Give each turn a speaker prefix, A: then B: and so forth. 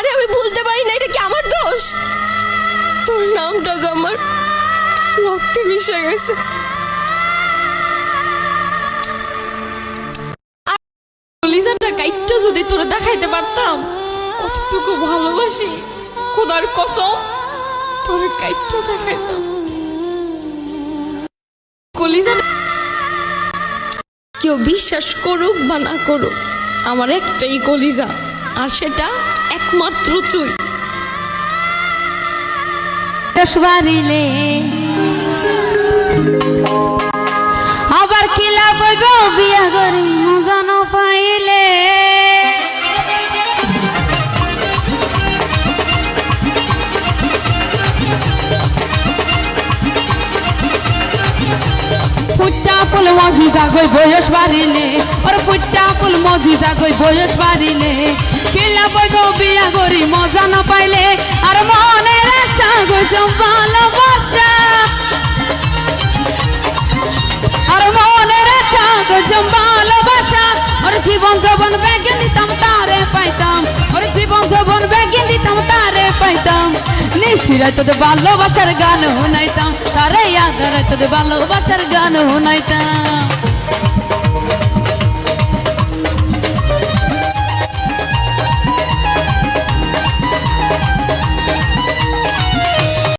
A: আরে আমি ভুলতে পারি না, এটা কি আমার দোষ? তোর নামটা যে আমার রক্তে মিশে গেছে। আর কলিজাটা কাইটটা যদি তোরে দেখাইতে পারতাম, কতটুকু ভালোবাসি, খোদার কসম, তোর কাইটটা দেখাইতাম। কলিজাটা কেউ বিশ্বাস করুক বা না করুক, আমার একটাই কলিজা। আর সেটা একমাত্র তুই।
B: আবার কিলা বিয়া করি পাইলে। ফুটটা ফুল মজিদা গই বয়স বাড়িলে ফুটটা মজিদা গই বয়স বাড়িলে। কিলা বইব বিয়া করি, মজা না পাইলে আর মনের আশা গই ভালোবাসা আর মনের আশা গজম ভালোবাসা ওর জীবন যৌবন ব্যাগে নিতাম, তারে পাইতাম। ওর জীবন যৌবন ব্যাগে নিতাম, তারে পাইতাম। নিশিরা তোদের ভালোবাসার গান শুনাইতাম, তারে আদারে তোদের ভালোবাসার গান শুনাইতাম।